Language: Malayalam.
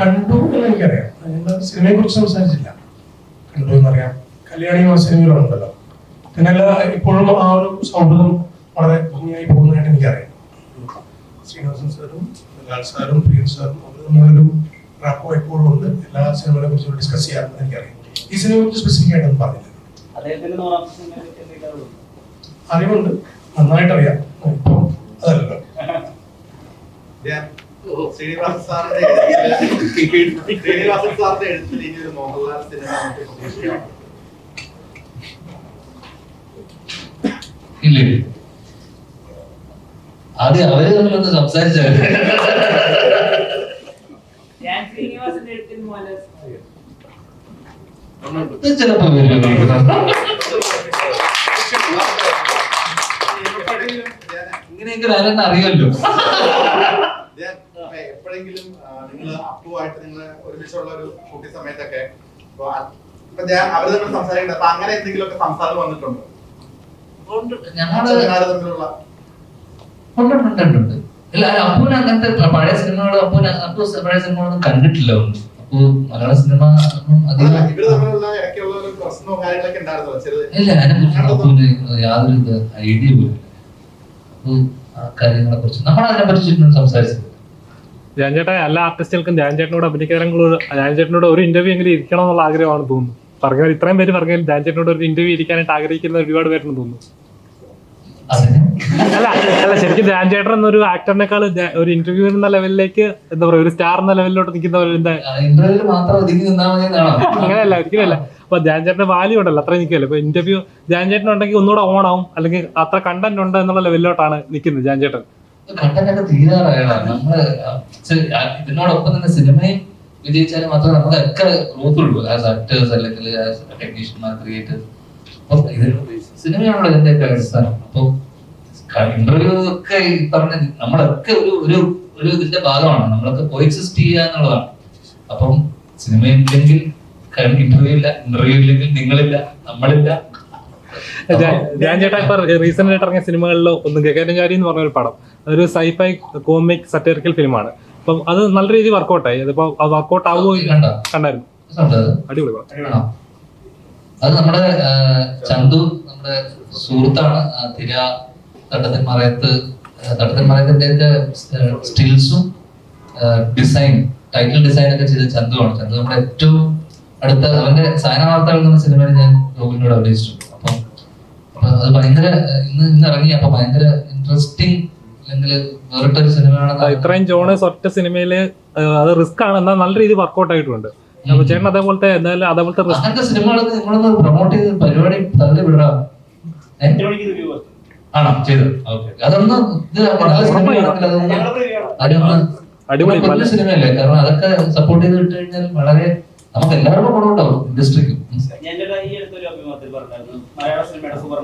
കണ്ടു എന്ന് എനിക്കറിയാം. ഞങ്ങൾ സിനിമയെ കുറിച്ച് സംസാരിച്ചില്ല. കണ്ടു എന്നറിയാം. കല്യാണി ആ സിനിമയിലുണ്ടല്ലോ പിന്നെ ഇപ്പോഴും ആ ഒരു സൗഹൃദം വളരെ ഭംഗിയായി പോകുന്നതായിട്ട് എനിക്കറിയാം. ശ്രീനിവാസൻ സാറും ലാൽ സാറും പ്രിയൻ സാറും അവർ തമ്മിലൊരു റാപ്പോ എപ്പോഴും ഉണ്ട്. എല്ലാ സിനിമകളെ കുറിച്ചും ഡിസ്കസ് ചെയ്യാറുണ്ട് എനിക്കറിയാം. ഈ സിനിമയെ കുറിച്ച് സ്പെസിഫിക് ആയിട്ടൊന്നും പറഞ്ഞില്ല. അദ്ദേഹത്തിന്റെ അറിവുണ്ടോ. നന്നായിട്ട് അറിയാം ഇപ്പം അതല്ലല്ലോ ഞാൻ ശ്രീനിവാസൻ സാറിന്റെ എഴുത്തിൽ ശ്രീനിവാസൻ സാറിന്റെ എഴുത്തിൽ ഇനി ഒരു മോഹൻലാൽ സിനിമ നമുക്ക് പ്രതീക്ഷിക്കാം. ഇല്ലേ ആദ്യം അവർ തമ്മിലൊന്ന് സംസാരിച്ചു ചിലപ്പോ വരും എപ്പോഴെങ്കിലും ഞാൻ വേറെ അറിയാമല്ലോ. എപ്പോഴെങ്കിലും നിങ്ങൾ അപ്പുമായിട്ട് നിങ്ങൾ ഒരുമിച്ചുള്ള ഒരു കുട്ടി സമയത്തൊക്കെ അവർ തമ്മിൽ സംസാരിക്കുന്നത് അപ്പൊ അങ്ങനെ എന്തെങ്കിലുമൊക്കെ സംസാരം വന്നിട്ടുണ്ടോ? ഞങ്ങൾ തമ്മിലുള്ള ഇല്ല അപ്പൂന് അങ്ങനത്തെ പഴയ സിനിമകൾ അപ്പൂന് അപ്പൂ പഴയ സിനിമകളൊന്നും കണ്ടിട്ടില്ല. അപ്പു മലയാള സിനിമ ഇല്ല അതിനെ കുറിച്ച് അപ്പൂന് യാതൊരു ഐഡിയ പോലും. അപ്പു കാര്യങ്ങളെ കുറിച്ച് നമ്മൾ അതിനെ പറ്റി ചുറ്റും സംസാരിച്ചത് ധ്യാൻ ചേട്ടൻ എല്ലാ ആർട്ടിസ്റ്റുകൾക്കും ജാൻചേട്ടനോട് ചേട്ടനോട് അഭിനയിക്കാനുള്ള ധ്യാൻ ഒരു ഇന്റർവ്യൂ എങ്കിലും ഇരിക്കണം എന്നുള്ള ആഗ്രഹമാണ് തോന്നുന്നു. പറഞ്ഞ ഇത്രയും പേര് പറഞ്ഞാൽ ജാൻചേട്ടനോട് ചേട്ടനോട് ഒരു ഇന്റർവ്യൂ ഇരിക്കാനായിട്ട് ആഗ്രഹിക്കുന്ന ഒരുപാട് പേരുണ്ട് തോന്നുന്നു. അല്ല അല്ല ശരിക്കും ജാൻചേട്ടൻ ചേട്ടൻ എന്നൊരു ആക്ടറിനേക്കാൾ ഒരു ഇന്റർവ്യൂ എന്ന ലെവലിലേക്ക് എന്താ പറയുക ഒരു സ്റ്റാർ എന്ന ലെവലിലോട്ട് നിൽക്കുന്ന ഒരു എന്താ മാത്രം ഒതുങ്ങി നിന്നാൽ എന്നാണോ? അങ്ങനെയല്ല ഒരിക്കലല്ല അപ്പൊ ധ്യാൻചേട്ടന്റെ വാല്യൂ ഉണ്ടല്ലോ അത്ര നിൽക്കില്ല ഇപ്പൊ ഇന്റർവ്യൂ ധ്യാൻചേട്ടൻ ഉണ്ടെങ്കിൽ ഒന്നുകൂടെ ഓൺ ആവും അല്ലെങ്കിൽ അത്ര കണ്ടന്റ് ഉണ്ട് എന്നുള്ള ലെവലിലോട്ടാണ് നിൽക്കുന്നത് ധ്യാൻചേട്ടൻ. കണ്ടന്റൊക്കെ തീരാറായാണ് നമ്മൾ ഇതിനോടൊപ്പം തന്നെ സിനിമയും വിജയിച്ചാൽ മാത്രമേ നമ്മളൊക്കെ ഗ്രോത്ത് ഉള്ളൂ. ആസ് ആക്ടേഴ്സ് അല്ലെങ്കിൽ ആസ് ടെക്നീഷ്യന്മാർ ക്രിയേറ്റേഴ്സ് അപ്പൊ ഇത് സിനിമയാണല്ലോ ഇതിന്റെയൊക്കെ അടിസ്ഥാനം. അപ്പൊ ഇന്റർവ്യൂ ഒക്കെ ഈ പറഞ്ഞ നമ്മളൊക്കെ ഒരു ഒരു ഒരു ഇതിന്റെ ഭാഗമാണ്. നമ്മളൊക്കെ കോഎക്സിസ്റ്റ് ചെയ്യുക എന്നുള്ളതാണ്. അപ്പം സിനിമ ഇല്ലെങ്കിൽ ഇന്റർവ്യൂ ഇല്ല ഇന്റർവ്യൂ ഇല്ലെങ്കിൽ നിങ്ങളില്ല നമ്മളില്ല. ഞാൻ ധ്യാൻ ചേട്ടാ ഇപ്പൊ റീസെന്റ് ആയിട്ട് ഇറങ്ങിയ സിനിമകളിൽ ഒന്ന് ഗഗനചാരി എന്ന് പറഞ്ഞ ഒരു പടം. അതൊരു സൈഫൈ കോമിക് സറ്ററിക്കൽ ഫിലിമാണ് അപ്പം അത് നല്ല രീതിയിൽ വർക്കൗട്ടായി അതിപ്പോ അത് വർക്കൗട്ട് ആവുമോ? കണ്ടായിരുന്നു. അടിപൊളി പടം. അത് നമ്മുടെ ചന്തു നമ്മുടെ സുഹൃത്താണ് തിര തട്ടത്തിൻ മറയത്ത് തട്ടത്തിൻ മറയത്തിന്റെ ഒക്കെ സ്റ്റിൽസും ഡിസൈൻ ടൈറ്റിൽ ഡിസൈൻ ഒക്കെ ചെയ്ത ചന്തുവാണ്. ചന്തു നമ്മുടെ ഏറ്റവും അടുത്ത അവന്റെ സൈന വാർത്തകൾ എന്ന സിനിമയിൽ ഞാൻ ഗോകുലിനോട് അഭിനയിച്ചു അപ്പം അപ്പൊ അത് ഭയങ്കര ഇന്ന് ഇന്ന് ഇറങ്ങി അപ്പൊ ഭയങ്കര ഇൻട്രസ്റ്റിംഗ് അല്ലെങ്കിൽ വേറിട്ടൊരു ആ, സിനിമയാണ് ഇത്രയും ജോണേഴ്സ് ഒറ്റ സിനിമയിൽ അത് റിസ്ക് ആണ്. എന്നാൽ നല്ല രീതിയിൽ വർക്ക്ഔട്ട് ആയിട്ടുണ്ട്. അപ്പൊ ചേട്ടൻ അതേപോലത്തെ എന്തായാലും അതേപോലത്തെ റിസ്ക് അങ്ങനത്തെ സിനിമകളൊക്കെ നിങ്ങളൊന്ന് പ്രൊമോട്ട് ചെയ്ത് പരിപാടി തള്ളി വിടാം ആണോ? അതൊന്ന് അടിപൊളി സിനിമയല്ലേ? കാരണം അതൊക്കെ സപ്പോർട്ട് ചെയ്ത് വിട്ടുകഴിഞ്ഞാൽ വളരെ നമുക്ക് ഇൻഡസ്ട്രിക്ക് പറഞ്ഞായിരുന്നു. മലയാള സിനിമയുടെ സൂപ്പർ